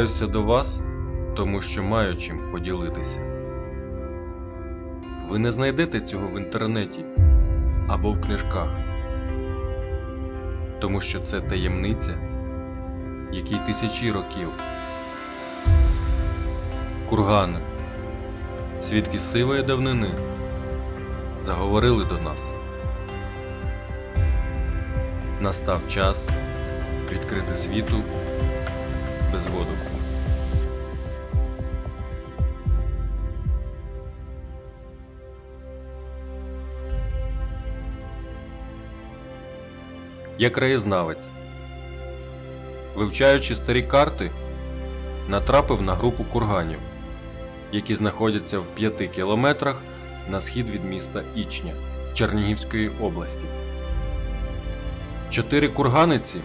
звертаюся до вас, тому що маю чим поділитися. Ви не знайдете цього в інтернеті або в книжках, тому що це таємниця, якій тисячі років. Кургани, свідки сивої давнини, заговорили до нас. Настав час відкрити світу без воду. Я краєзнавець. Вивчаючи старі карти, натрапив на групу курганів, які знаходяться в 5 кілометрах на схід від міста Ічня Чернігівської області. Чотири курганиці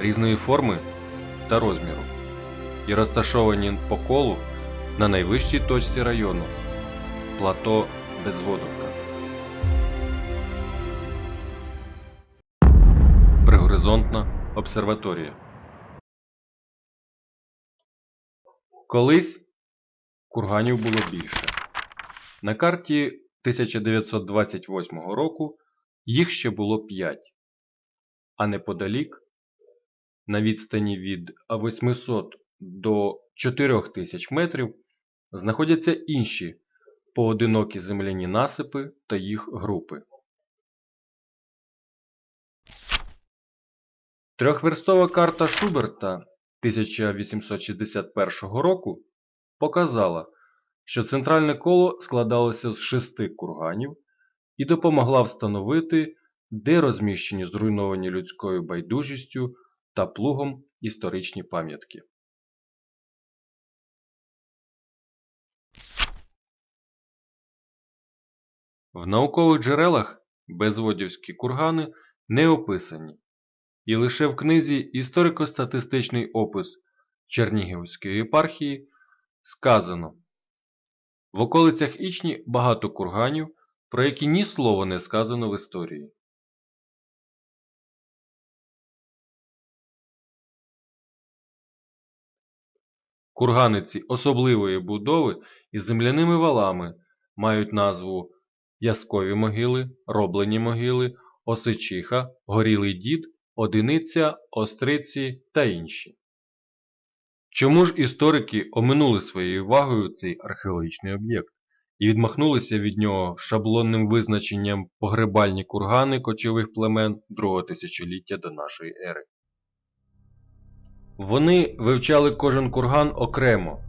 різної форми та розміру і розташовані по колу на найвищій точці району плато Безводовка. Пригоризонтна обсерваторія. Колись курганів було більше. На карті 1928 року їх ще було 5, а неподалік на відстані від 800 до 4000 метрів знаходяться інші поодинокі земляні насипи та їх групи. Трьохверстова карта Шуберта 1861 року показала, що центральне коло складалося з шести курганів і допомогла встановити, де розміщені зруйновані людською байдужістю та плугом історичні пам'ятки. В наукових джерелах безводівські кургани не описані, і лише в книзі Історико-статистичний опис Чернігівської єпархії сказано В околицях Ічні багато курганів, про які ні слова не сказано в історії. Курганиці особливої будови із земляними валами мають назву Язкові могили, Роблені могили, Осичиха, Горілий дід, Одиниця, Остриці та інші. Чому ж історики оминули своєю увагою цей археологічний об'єкт і відмахнулися від нього шаблонним визначенням погребальні кургани кочових племен другого тисячоліття до нашої ери? Вони вивчали кожен курган окремо,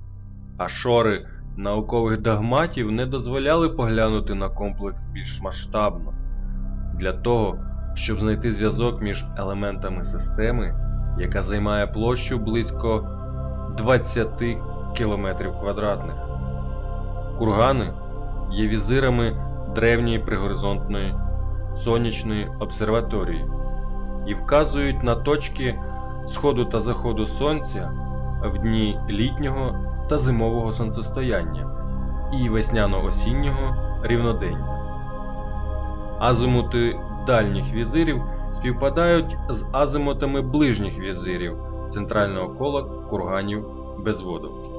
а шори наукових догматів не дозволяли поглянути на комплекс більш масштабно. Для того, щоб знайти зв'язок між елементами системи, яка займає площу близько 20 км квадратних. Кургани є візирами древньої пригоризонтної сонячної обсерваторії і вказують на точки сходу та заходу сонця в дні літнього та зимового сонцестояння і весняно-осіннього рівнодення. Азимути дальніх візирів співпадають з азимутами ближніх візирів центрального кола курганів Безводовки.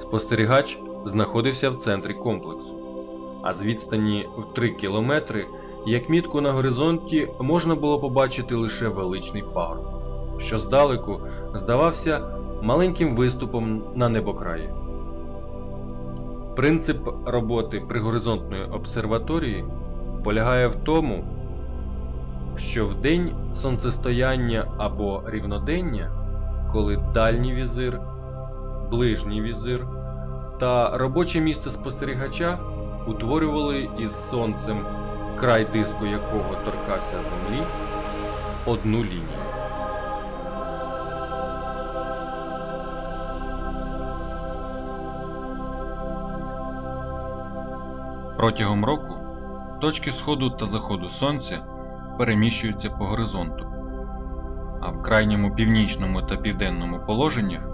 Спостерігач знаходився в центрі комплексу, а з відстані в 3 кілометри, як мітку на горизонті, можна було побачити лише величний пагорб, що здалеку здавався маленьким виступом на небокраї. Принцип роботи пригоризонтної обсерваторії полягає в тому, що в день сонцестояння або рівнодення, коли дальній візир, ближній візир та робоче місце спостерігача утворювали із сонцем, край диску якого торкався землі, одну лінію. Протягом року точки сходу та заходу сонця переміщуються по горизонту, а в крайньому північному та південному положеннях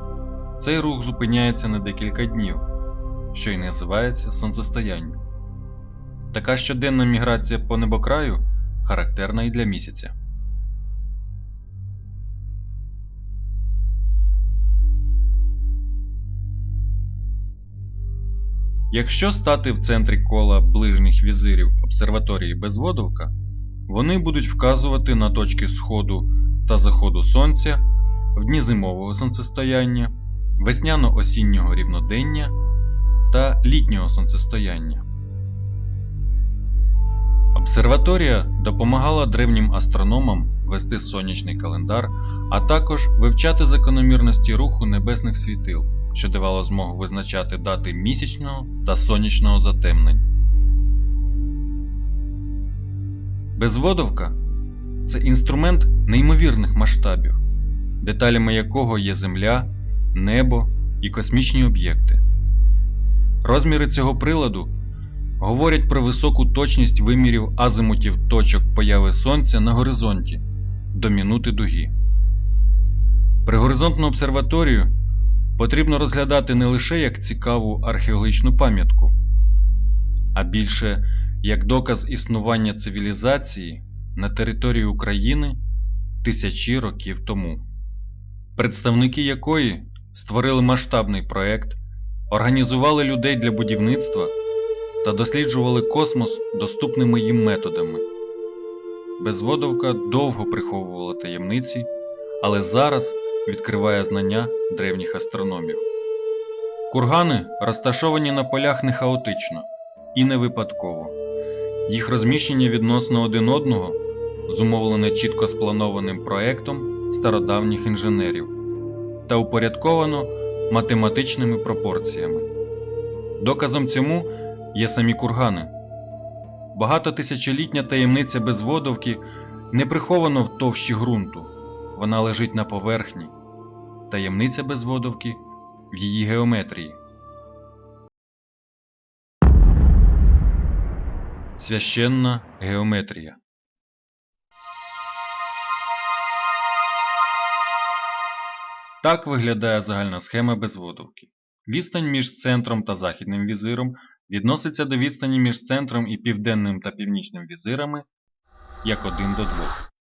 цей рух зупиняється на декілька днів, що й називається сонцестоянням. Така щоденна міграція по небокраю характерна і для місяця. Якщо стати в центрі кола ближніх візирів обсерваторії Безводовка, вони будуть вказувати на точки сходу та заходу сонця в дні зимового сонцестояння, весняно-осіннього рівнодення та літнього сонцестояння. Обсерваторія допомагала древнім астрономам вести сонячний календар, а також вивчати закономірності руху небесних світил, що давало змогу визначати дати місячного та сонячного затемнень. Безводовка це інструмент неймовірних масштабів, деталями якого є Земля, небо і космічні об'єкти. Розміри цього приладу говорять про високу точність вимірів азимутів точок появи Сонця на горизонті до мінути дуги. Пригоризонтну обсерваторію потрібно розглядати не лише як цікаву археологічну пам'ятку, а більше як доказ існування цивілізації на території України тисячі років тому, представники якої створили масштабний проект, організували людей для будівництва та досліджували космос доступними їм методами. Безводовка довго приховувала таємниці, але зараз відкриває знання древніх астрономів. Кургани розташовані на полях не хаотично і не випадково. Їх розміщення відносно один одного зумовлене чітко спланованим проектом стародавніх інженерів та упорядковано математичними пропорціями. Доказом цьому є самі кургани. Багатотисячолітня таємниця безводовки не прихована в товщі ґрунту, вона лежить на поверхні. Таємниця безводовки в її геометрії. Священна геометрія. Так виглядає загальна схема безводовки. Відстань між центром та західним візиром відноситься до відстані між центром і південним та північним візирами як 1 до 2.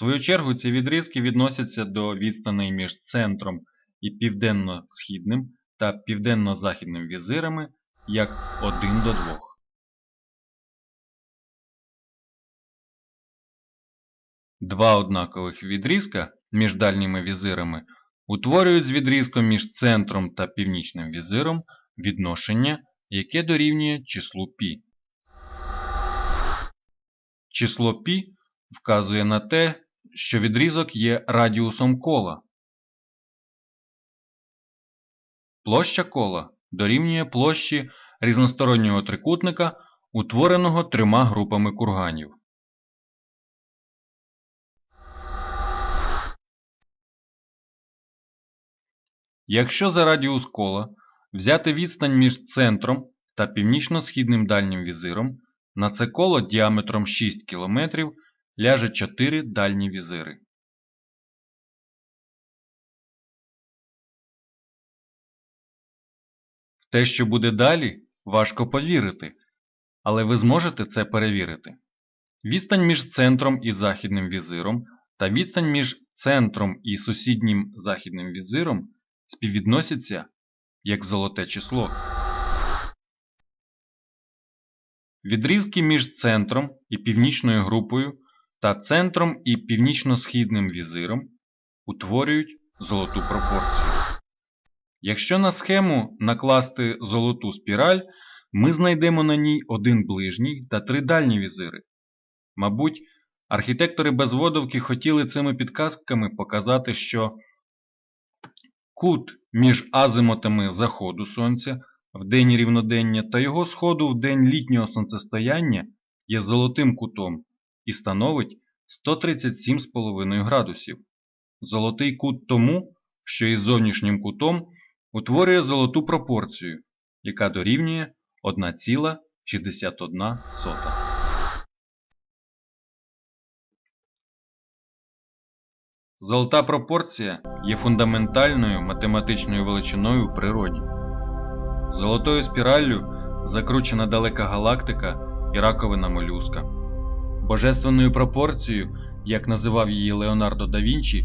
В свою чергу ці відрізки відносяться до відстаней між центром і південно-східним та південно-західним візирами як 1 до 2. Два однакових відрізка між дальніми візирами утворюють з відрізком між центром та північним візиром відношення, яке дорівнює числу π. Число π вказує на те, що відрізок є радіусом кола. Площа кола дорівнює площі різностороннього трикутника, утвореного трьома групами курганів. Якщо за радіус кола взяти відстань між центром та північно-східним дальнім візиром, на це коло діаметром 6 км ляже 4 дальні візири. В те, що буде далі, важко повірити, але ви зможете це перевірити. Відстань між центром і західним візиром та відстань між центром і сусіднім західним візиром співвідносяться як золоте число. Відрізки між центром і північною групою та центром і північно-східним візиром утворюють золоту пропорцію. Якщо на схему накласти золоту спіраль, ми знайдемо на ній один ближній та три дальні візири. Мабуть, архітектори безводовки хотіли цими підказками показати, що кут між азимутами заходу сонця в день рівнодення та його сходу в день літнього сонцестояння є золотим кутом і становить 137,5 градусів. Золотий кут тому, що із зовнішнім кутом утворює золоту пропорцію, яка дорівнює 1,61. Золота пропорція є фундаментальною математичною величиною в природі. Золотою спіраллю закручена далека галактика і раковина молюска. Божественною пропорцією, як називав її Леонардо да Вінчі,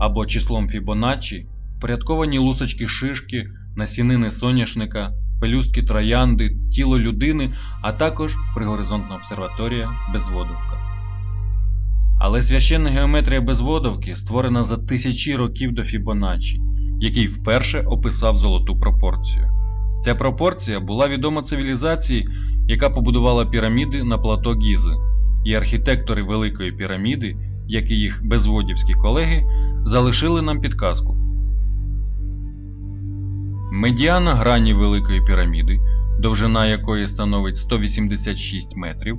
або числом Фібоначчі, впорядковані лусочки шишки, насінини соняшника, пелюстки троянди, тіло людини, а також пригоризонтна обсерваторія Безводовка. Але священна геометрія Безводовки створена за тисячі років до Фібоначчі, який вперше описав золоту пропорцію. Ця пропорція була відома цивілізації, яка побудувала піраміди на плато Гізи, і архітектори Великої піраміди, як і їх безводівські колеги, залишили нам підказку. Медіана грані Великої піраміди, довжина якої становить 186 метрів,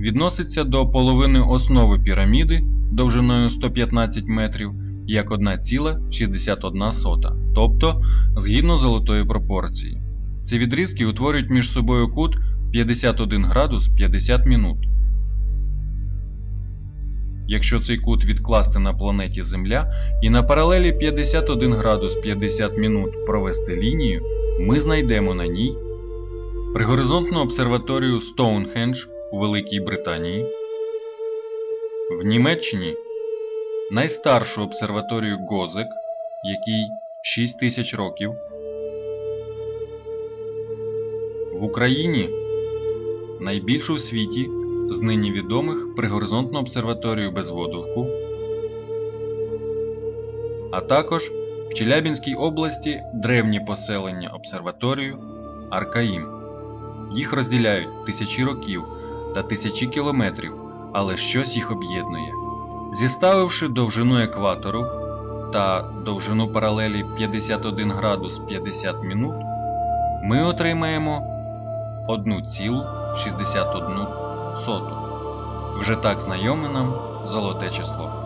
відноситься до половини основи піраміди довжиною 115 метрів як 1,61, тобто згідно золотої пропорції. Ці відрізки утворюють між собою кут 51 градус 50 минут. Якщо цей кут відкласти на планеті Земля і на паралелі 51 градус 50 минут провести лінію, ми знайдемо на ній пригоризонтну обсерваторію Стоунхендж у Великій Британії, в Німеччині найстаршу обсерваторію Гозек, якій 6 тисяч років, в Україні найбільшу в світі з нині відомих пригоризонтну обсерваторію Безводовку, а також в Челябінській області древнє поселення обсерваторію Аркаїм. Їх розділяють тисячі років та тисячі кілометрів, але щось їх об'єднує. Зіставивши довжину екватору та довжину паралелі 51 градус 50 минут, ми отримаємо 1,61 соту. Вже так знайоме нам золоте число.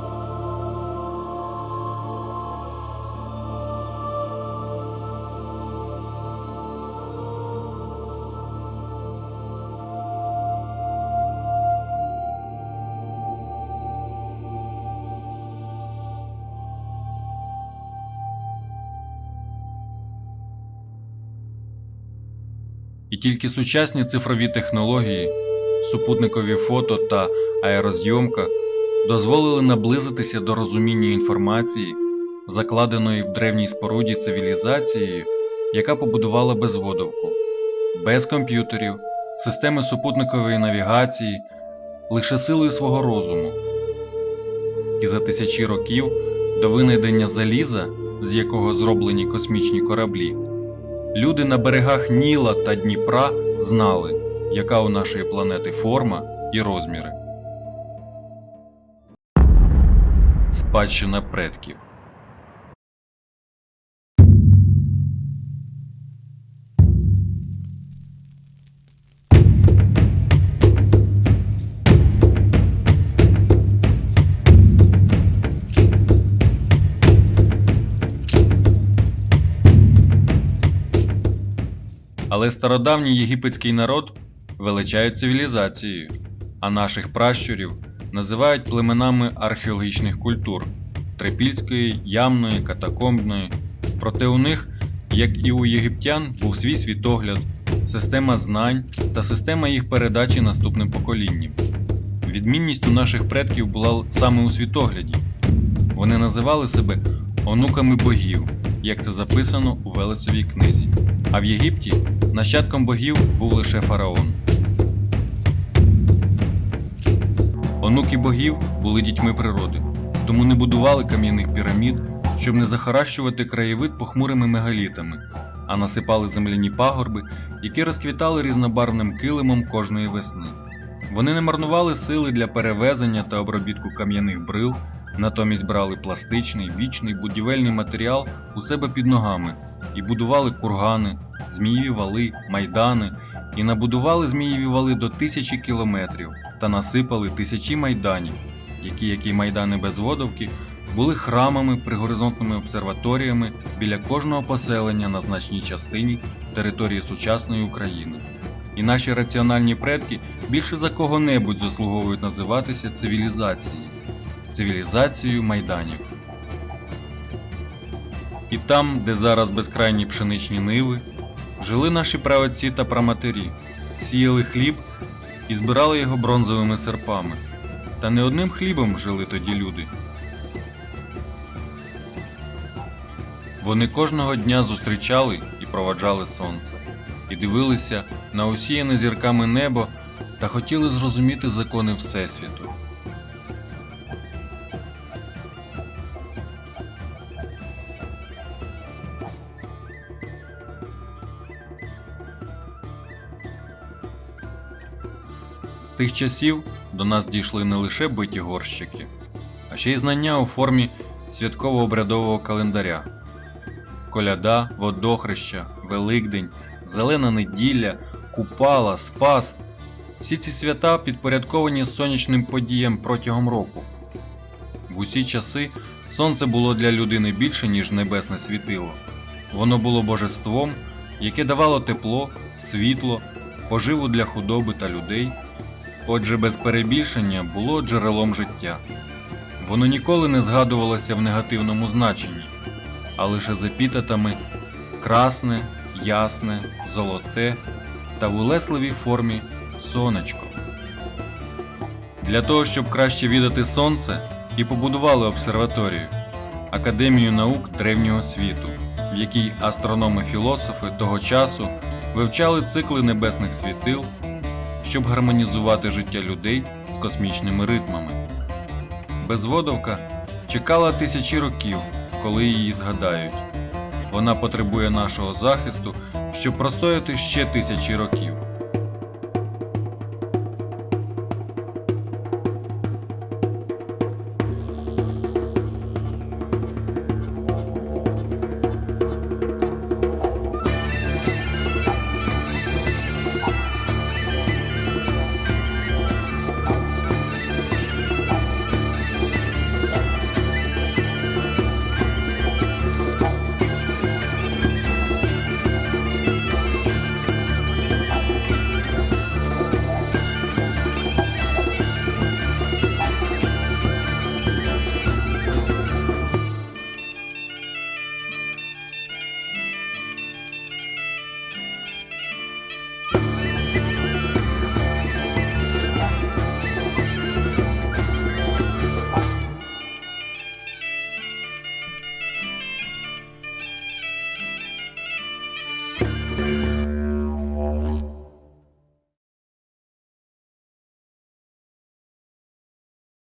І тільки сучасні цифрові технології, супутникові фото та аерозйомка дозволили наблизитися до розуміння інформації, закладеної в древній споруді цивілізацією, яка побудувала безводовку, без комп'ютерів, системи супутникової навігації, лише силою свого розуму. І за тисячі років до винайдення заліза, з якого зроблені космічні кораблі, Люди на берегах Ніла та Дніпра знали, яка у нашої планети форма і розміри. Спадщина предків. Але стародавній єгипетський народ величають цивілізацією, а наших пращурів називають племенами археологічних культур трипільської, ямної, катакомбної. Проте у них, як і у єгиптян, був свій світогляд, система знань та система їх передачі наступним поколінням. Відмінність у наших предків була саме у світогляді. Вони називали себе онуками богів, як це записано у Велесовій книзі. А в Єгипті нащадком богів був лише фараон. Онуки богів були дітьми природи, тому не будували кам'яних пірамід, щоб не захаращувати краєвид похмурими мегалітами, а насипали земляні пагорби, які розквітали різнобарвним килимом кожної весни. Вони не марнували сили для перевезення та обробітку кам'яних брил, натомість брали пластичний, вічний будівельний матеріал у себе під ногами і будували кургани, змієві вали, майдани, і набудували змієві вали до тисячі кілометрів та насипали тисячі майданів, які, як і майдани Безводовки, були храмами, пригоризонтними обсерваторіями біля кожного поселення на значній частині території сучасної України. І наші раціональні предки більше за кого-небудь заслуговують називатися цивілізацією, цивілізацією майданів. І там, де зараз безкрайні пшеничні ниви, жили наші праотці та праматері, сіяли хліб і збирали його бронзовими серпами. Та не одним хлібом жили тоді люди. Вони кожного дня зустрічали і проваджали сонце, і дивилися на осіяне зірками небо та хотіли зрозуміти закони Всесвіту. Тих часів до нас дійшли не лише биті горщики, а ще й знання у формі святково-обрядового календаря. Коляда, водохреща, Великдень, Зелена неділя, Купала, Спас всі ці свята підпорядковані сонячним подіям протягом року. В усі часи сонце було для людини більше, ніж небесне світило. Воно було божеством, яке давало тепло, світло, поживу для худоби та людей, отже, без перебільшення було джерелом життя. Воно ніколи не згадувалося в негативному значенні, а лише з епітетами красне, ясне, золоте та в улесливій формі сонечко. Для того, щоб краще відати сонце, і побудували обсерваторію Академію наук древнього світу, в якій астрономи-філософи того часу вивчали цикли небесних світил, щоб гармонізувати життя людей з космічними ритмами. Безводовка чекала тисячі років, коли її згадають. Вона потребує нашого захисту, щоб простояти ще тисячі років.